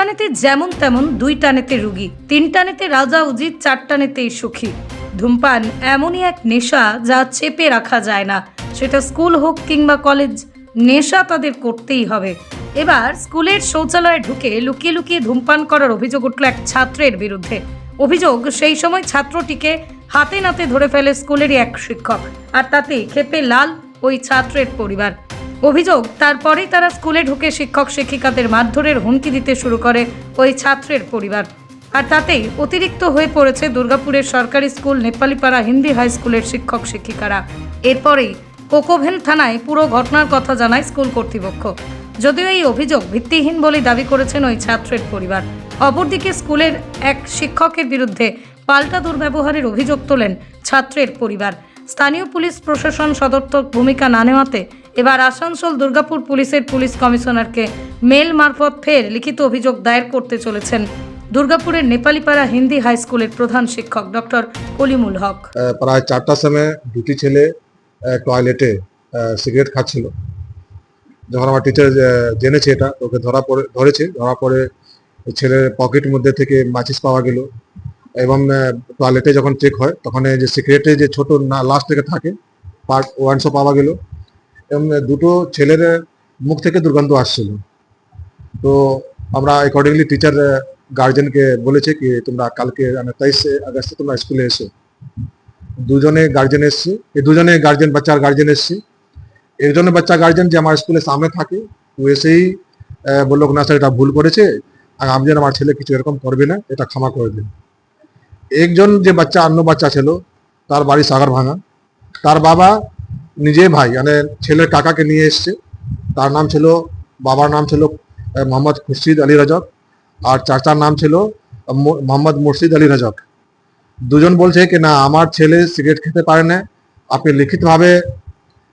টানেতে যেমন তেমন দুই টানেতে রুগী, তিন টানেতে রাজা উজিত চার টানেতেই সুখী। ধূমপান এমনই এক নেশা যা চেপে রাখা যায় না। সেটা স্কুল হোক কিংবা কলেজ, নেশা তাদের করতেই হবে। এবার স্কুলের শৌচালয়ে ঢুকে লুকিয়ে লুকিয়ে ধূমপান করার অভিযোগ উঠল এক ছাত্রের বিরুদ্ধে। অভিযোগ, সেই সময় ছাত্রটিকে হাতে নাতে ধরে ফেলে স্কুলেরই এক শিক্ষক, আর তাতে ক্ষেপে লাল ওই ছাত্রের পরিবার। অভিযোগ, তারপরেই তারা স্কুলে ঢুকে শিক্ষক শিক্ষিকাদের মারধরের হুমকি দিতে শুরু করে ওই ছাত্রের পরিবার। আর তাতেই অতিরিক্ত হয়ে পড়েছে দুর্গাপুরের সরকারি স্কুল নেপালিপাড়া হিন্দি হাই স্কুলের শিক্ষক শিক্ষিকারা। এরপরেই কোকোভেন থানায় পুরো ঘটনার কথা জানায় স্কুল কর্তৃপক্ষ। যদিও এই অভিযোগ ভিত্তিহীন বলে দাবি করেছেন ওই ছাত্রের পরিবার। অপরদিকে স্কুলের এক শিক্ষকের বিরুদ্ধে পাল্টা দুর্ব্যবহারের অভিযোগ তোলেন ছাত্রের পরিবার। স্থানীয় পুলিশ প্রশাসন সদর্থক ভূমিকা না নেওয়াতে এবার আসানসোল দুর্গাপুর পুলিশের পুলিশ কমিশনারকে মেল মারফত ফের লিখিত অভিযোগ দায়ের করতে চলেছেন দুর্গাপুরের নেপালিপাড়া হিন্দি হাই স্কুলের প্রধান শিক্ষক ডক্টর কলিমুল হক। প্রায় চারটার সময় দুটি ছেলে টয়লেটে সিগারেট খাচ্ছিল। যখন আমার টিচার জেনেছে এটা, ওকে ধরা পড়ে, ধরেছে, ধরা পড়ে ছেলের পকেট মধ্যে থেকে মাচিস পাওয়া গেল। এবং টয়লেটে যখন চেক হয়, তখন যে সিগারেটে যে ছোট লাস্ট থেকে থাকে পার্ট ওয়ান্সও পাওয়া গেল। এবং দুটো ছেলের মুখ থেকে দুর্গন্ধ আসছিল। তো আমরা অ্যাকর্ডিংলি টিচার গার্জেনকে বলেছে কি, তোমরা কালকে মানে তেইশ আগস্টে তোমরা স্কুলে এসো। দুজনে গার্জেন এসছে। এই দুজনে গার্জেন বাচ্চার গার্জেন এসছে। একজনের বাচ্চা গার্জেন যে আমার স্কুলের সামনে থাকে, ও এসেই বলল না স্যার এটা ভুল করেছে, আর আমি যেন আমার ছেলে কিছু এরকম করবে না, এটা ক্ষমা করে দিন। একজন যে বাচ্চা, অন্য বাচ্চা ছিল, তার বাড়ি সাগর ভাঙা তার বাবা নিজে ভাই মানে ছেলের কাকাকে নিয়ে এসছে। তার নাম ছিল, বাবার নাম ছিল মোহাম্মদ খুরশিদ আলী রাজক। আর চাচার নাম ছিল মোহাম্মদ মুর্শিদ আলী রাজক। দুজন বলছে কি, না, আমার ছেলে সিগারেট খেতে পারে না। আপনি লিখিতভাবে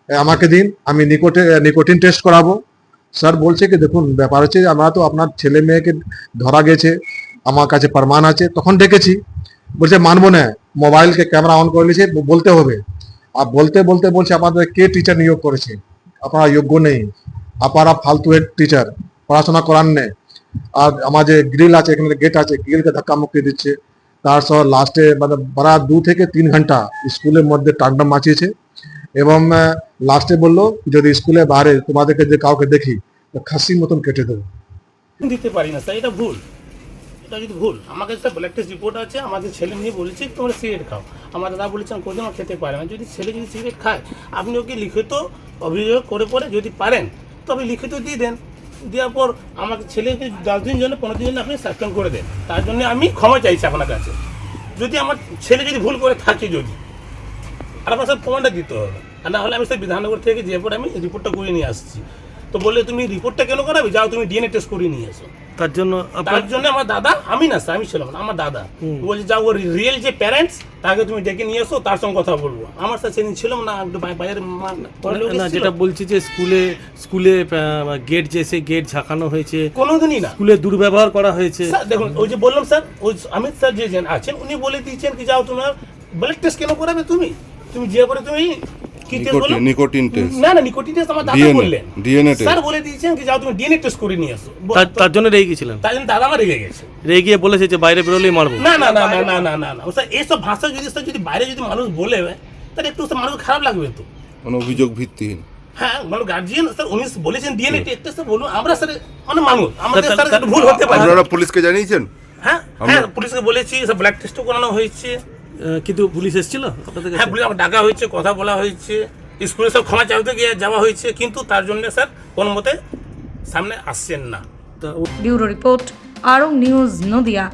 আমাকে দিন, আমি নিকোটে, নিকোটিন টেস্ট করাবো। স্যার বলছে কি, দেখুন, ব্যাপার হচ্ছে আমরা তো আপনার ছেলে মেয়েকে ধরা গেছে, আমার কাছে প্রমাণ আছে। তখন ডেকেছি। বলছে, মানবো না, মোবাইলকে ক্যামেরা অন করে নিয়েছে, বলতে হবে। বলতে বলতে বলছে আপনাদের কে টিচার নিয়োগ করেছে? আপনারা যোগ্য নেই। আপনারা ফালতু টিচার পড়াশোনা করার নেই। আর আমার যে গ্রিল আছে, এখানে গেট আছে গ্রিলকে ধাক্কা মুক্তি দিচ্ছে। তার সহ লাস্টে মানে প্রায় দু থেকে তিন ঘণ্টা স্কুলের মধ্যে টান্ডা মাচিয়েছে। এবং লাস্টে বলল, যদি স্কুলে বাইরে তোমাদেরকে যে কাউকে দেখি, তো খাসি মতন কেটে দেবো। দিতে পারি না, স্যার, এটা ভুল। এটা যদি ভুল, আমাকে স্যার ব্লাড টেস্ট রিপোর্ট আছে আমাদের ছেলে মেয়ে বলেছে তোমরা সিগারেট খাও। আমার দাদা বলেছেন কোনোদিন আমার খেতে পারে না। যদি ছেলে যদি সিগারেট খায়, আপনি ওকে লিখিত অভিযোগ করে পরে যদি পারেন, তবে লিখিত দিয়ে দেন। দেওয়ার পর আমাকে ছেলেকে দশ দিন জন্য, পনেরো দিন জন্য আপনি সাসপেন্ড করে দেন। তার জন্য আমি ক্ষমা চাইছি আপনার কাছে। যদি আমার ছেলে যদি ভুল করে থাকে যদি আর আমার স্যার প্রমাণটা দিতে হবে। আর না হলে আমি স্যার বিধাননগর থেকে যে আমি রিপোর্টটা করে নিয়ে আসছি। তো বললে, তুমি রিপোর্টটা কেন করাবে? যাও, তুমি ডিএনএ টেস্ট করে নিয়ে এসো। তার জন্য তার জন্য আমার দাদা আমি না স্যার আমি ছিলাম না আমার দাদা। বলছে যাও ওর রিয়েল যে প্যারেন্টস তাকে তুমি ডেকে নিয়ে এসো তার সঙ্গে কথা বলব। আমার স্যার সেদিন ছিলাম না একটু বাই- বাইরের মা- না যেটা বলছি যে স্কুলে স্কুলে গেট যে সে গেট ঝাঁকানো হয়েছে। কোনোদিনই না। স্কুলে দুর্ব্যবহার করা হয়েছে। দেখুন ওই যে বললাম স্যার ওই অমিত স্যার যে যে আছেন উনি বলে দিয়েছেন কি যাও তোমার ব্লাড টেস্ট কেন করাবে তুমি? তুমি যে করে তুমি কি টেস্ট বলো নিকোটিন নিকোটিন টেস্ট না না নিকোটিন টেস্ট আমার দাদা বললেন। DNA test। স্যার বলে দিয়েছেন কি যাও তুমি ডিএনএ টেস্ট করে নিয়ে আসো। তার- তার জন্য রেগে গেছিলেন? তার জন্য দাদা আমার রেগে গেছে। রেগে গিয়ে বলেছে যে বাইরে বেরোলেই মারবো। না না না না না না না না। স্যার এইসব ভাষা যদি স্যার যদি বাইরে যদি মানুষ বলে তাহলে একটু স্যার মানুষ খারাপ লাগবে তো। অভিযোগ ভিত্তিহীন। হ্যাঁ মানে গার্জিয়ান স্যার উনি বলেছেন ডিএনএ টেস্ট স্যার বলুন। আমরা স্যার মানে মানুষ। আমাদের তা- স্যার তা- একটু ভুল হতে পারে। আপনারা পুলিশকে জানিয়েছেন? হ্যাঁ হ্যাঁ পুলিশকে বলেছি স্যার ব্লাড টেস্টও করানো হয়েছে। কিন্তু পুলিশ এসেছিল? আপনাদের হ্যাঁ পুলিশ আমার ডাকা হয়েছে কথা বলা হয়েছে। স্কুলে সব ক্ষমা চাইতে গিয়ে যাওয়া হয়েছে কিন্তু তার জন্য স্যার কোনো মতে সামনে আসছেন না। তো ব্যুরো রিপোর্ট আরং নিউজ নদিয়া।